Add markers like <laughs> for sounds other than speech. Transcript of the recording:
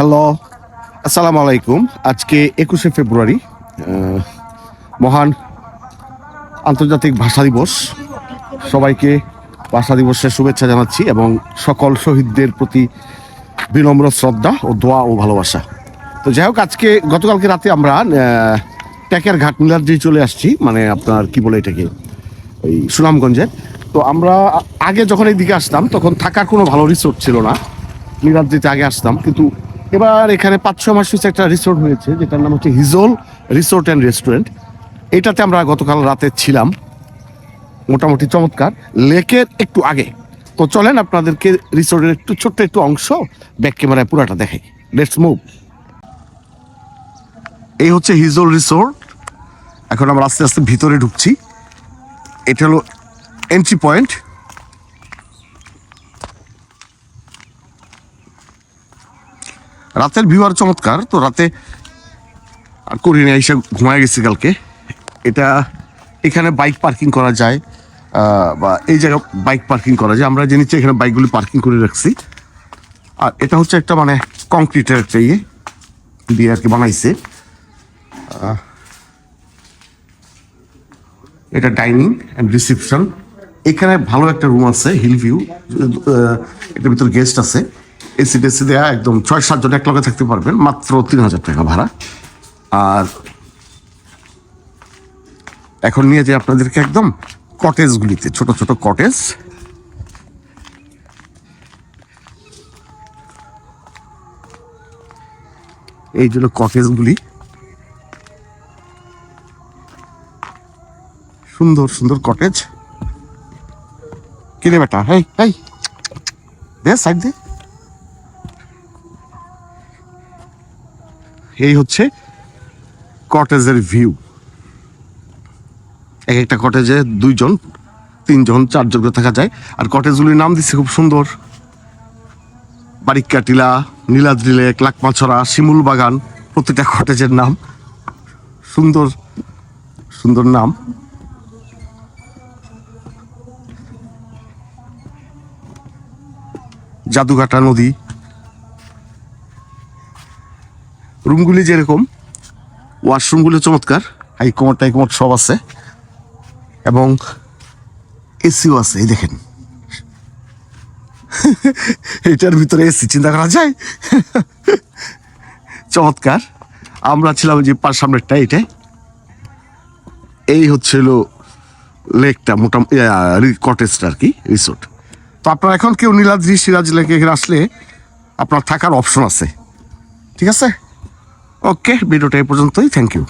Hello আসসালামু আলাইকুম আজকে একুশে ফেব্রুয়ারি মহান আন্তর্জাতিক ভাষা দিবস। সবাইকে ভাষা দিবসের শুভেচ্ছা জানাচ্ছি এবং সকল শহীদদের প্রতি বিনম্র শ্রদ্ধা ও দোয়া ও ভালোবাসা। তো যাই হোক, আজকে গতকালকে রাতে আমরা ট্যাকের ঘাট নীলাদ্রি চলে আসছি মানে আপনার কি বলে এটাকে ওই সুনামগঞ্জের। তো আমরা আগে যখন এইদিকে আসতাম, তখন থাকার কোনো ভালো রিসোর্ট ছিল না। নীলাদ্রিতে আগে আসতাম, কিন্তু এবার এখানে পাঁচ ছ মাস একটা রিসোর্ট হয়েছে, যেটার নাম হচ্ছে হিজল রিসোর্ট অ্যান্ড রেস্টুরেন্ট এটাতে আমরা গতকাল রাতে ছিলাম। মোটামুটি চমৎকার। লেকের একটু আগে। তো চলেন আপনাদেরকে রিসোর্টের একটু ছোট্ট একটু অংশ ব্যাক ক্যামেরায় পুরাটা দেখাই। লেটস মুভ এই হচ্ছে হিজল রিসোর্ট এখন আমরা আস্তে আস্তে ভিতরে ঢুকছি। এটা হলো এন্ট্রি পয়েন্ট রাতের ভিউ আর চমৎকার, তো রাতে আর করি না এসে ঘুমায় গেছি কালকে। এটা এখানে বাইক পার্কিং করা যায় বা এই জায়গায় বাইক পার্কিং করা যায়। আমরা নিচে এখানে বাইকগুলি পার্কিং করে রাখছি। আর এটা হচ্ছে একটা মানে কংক্রিটের একটা ইয়ে দিয়ে আর কি বানাইছে। এটা ডাইনিং অ্যান্ড রিসেপশন। এখানে ভালো একটা রুম আছে, হিল ভিউ। এটার ভিতরে গেস্ট আছে। এসি টেসি দেওয়া একদম ছয় সাতজন এক লগে থাকতে পারবেন, মাত্র তিন হাজার টাকা ভাড়া। আর এখন নিয়ে যাই আপনাদেরকে একদম কটেজগুলিতে ছোট ছোট কটেজ এই জন্য কটেজগুলি সুন্দর সুন্দর কটেজ কিরে বেটা, হেই হেই। দে, সাইড দে। এই হচ্ছে কটেজের ভিউ। এক একটা কটেজে দুইজন, তিনজন, চারজন করে থাকা যায়। আর কটেজগুলির নাম দিচ্ছে খুব সুন্দর। বারিক্কা টিলা, নীলাদ্রি লেক, লাকমাছড়া, শিমুল বাগান, প্রতিটা কটেজের নাম। সুন্দর সুন্দর নাম। জাদুঘাটা নদী। রুমগুলি যেরকম ওয়াশরুমগুলো চমৎকার হাই কমোড টাই কমোড সব আছে, এবং এসিও আছে, এই দেখেন। <laughs> এটার ভিতরে এসি চিন্তা করা যায়? <laughs> চমৎকার। আমরা ছিলাম যে পার সামনেরটা এটাই এই হচ্ছিল লেকটা মোটামুটি কটেজটা আর কি রিসোর্ট তো আপনার এখন কেউ নীলাদ্রি, সিরাজ লেকে আসলে আপনার থাকার অপশন আছে। ঠিক আছে? ওকে ভিডিওটা এই পর্যন্তই থ্যাংক ইউ